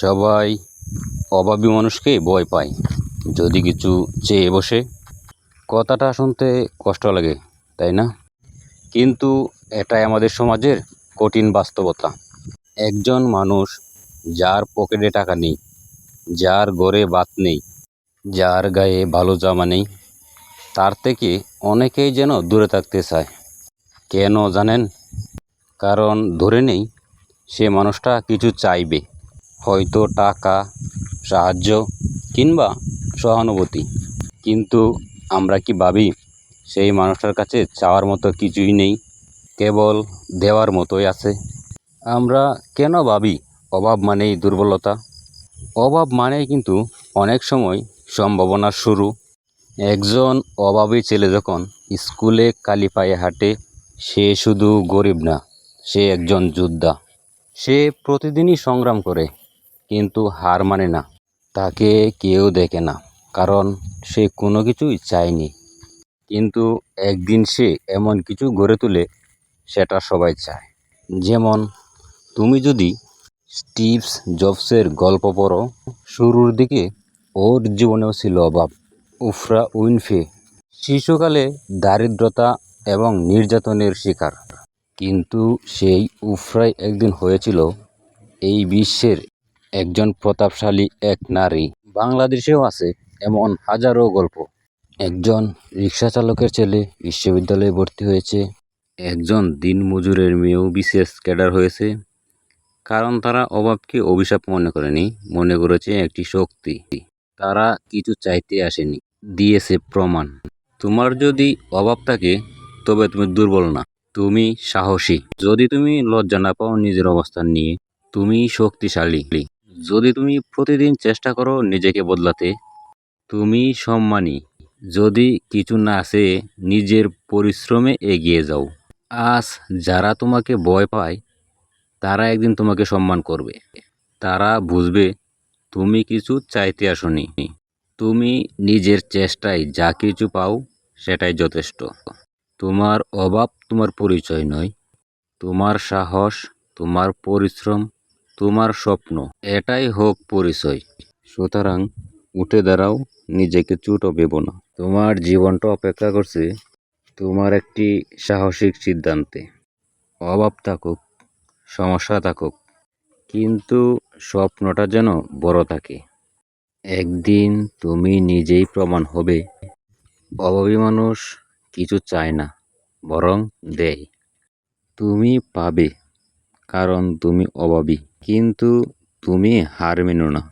সবাই অভাবী মানুষকে ভয় পায়, যদি কিছু চেয়ে বসে। কথাটা শুনতে কষ্ট লাগে, তাই না? কিন্তু এটাই আমাদের সমাজের কঠিন বাস্তবতা। একজন মানুষ যার পকেটে টাকা নেই, যার ঘরে ভাত নেই, যার গায়ে ভালো জামা নেই, তার থেকে অনেকেই যেন দূরে থাকতে চায়। কেন জানেন? কারণ ধরে নেই, সে মানুষটা কিছু চাইবে। হয়তো টাকা, সাহায্য কিংবা সহানুভূতি। কিন্তু আমরা কি ভাবি, সেই মানুষটার কাছে চাওয়ার মতো কিছুই নেই, কেবল দেওয়ার মতোই আছে? আমরা কেন ভাবি অভাব মানেই দুর্বলতা? অভাব মানেই কিন্তু অনেক সময় সম্ভাবনার শুরু। একজন অভাবী ছেলে যখন স্কুলে কালি পায়ে হাঁটে, সে শুধু গরিব না, সে একজন যোদ্ধা। সে প্রতিদিনই সংগ্রাম করে কিন্তু হার মানে না। তাকে কেউ দেখে না, কারণ সে কোনো কিছুই চায়নি। কিন্তু একদিন সে এমন কিছু গড়ে তোলে, সেটা সবাই চায়। যেমন, তুমি যদি স্টিভস জবসের গল্প পড়ো, শুরুর দিকে ওর জীবনেও ছিল অভাব। উফরা উইনফে, শিশুকালে দারিদ্রতা এবং নির্যাতনের শিকার। কিন্তু সেই উফরাই একদিন হয়েছিল এই বিশ্বের একজন প্রতাপশালী এক নারী। বাংলাদেশেও আছে এমন হাজারো গল্প। একজন রিক্সা চালকের ছেলে বিশ্ববিদ্যালয়ে ভর্তি হয়েছে। একজন দিনমজুরের মেয়েও বিশেষ ক্যাডার হয়েছে। কারণ তারা অভাবকে অভিশাপ মনে করেনি, মনে করেছে একটি শক্তি। তারা কিছু চাইতে আসেনি, দিয়েছে প্রমাণ। তোমার যদি অভাব থাকে, তবে তুমি দুর্বল না। তুমি সাহসী। যদি তুমি লজ্জা না পাও নিজের অবস্থান নিয়ে তুমি শক্তিশালী। যদি তুমি প্রতিদিন চেষ্টা করো নিজেকে বদলাতে, তুমি সম্মানী। যদি কিছু না আসে, নিজের পরিশ্রমে এগিয়ে যাও। আজ যারা তোমাকে ভয় পায়, তারা একদিন তোমাকে সম্মান করবে। তারা বুঝবে, তুমি কিছু চাইতে আসনি। তুমি নিজের চেষ্টায় যা কিছু পাও, সেটাই যথেষ্ট। তোমার অভাব তোমার পরিচয় নয়। তোমার সাহস, তোমার পরিশ্রম তোমার স্বপ্ন। এটাই হোক পরিচয়। সুতরাং উঠে দাঁড়াও, নিজেকে ছোটো ভেবো না। তোমার জীবনটা অপেক্ষা করছে তোমার একটি সাহসিক সিদ্ধান্তে। অভাব থাকুক, সমস্যা থাকুক, কিন্তু স্বপ্নটা যেন বড় থাকে। একদিন তুমি নিজেই প্রমাণ হবে। অভাবী মানুষ কিছু চায় না, বরং দেয়। তুমি পাবে, কারণ তুমি অভাবী। কিন্তু তুমি হার মেনো না।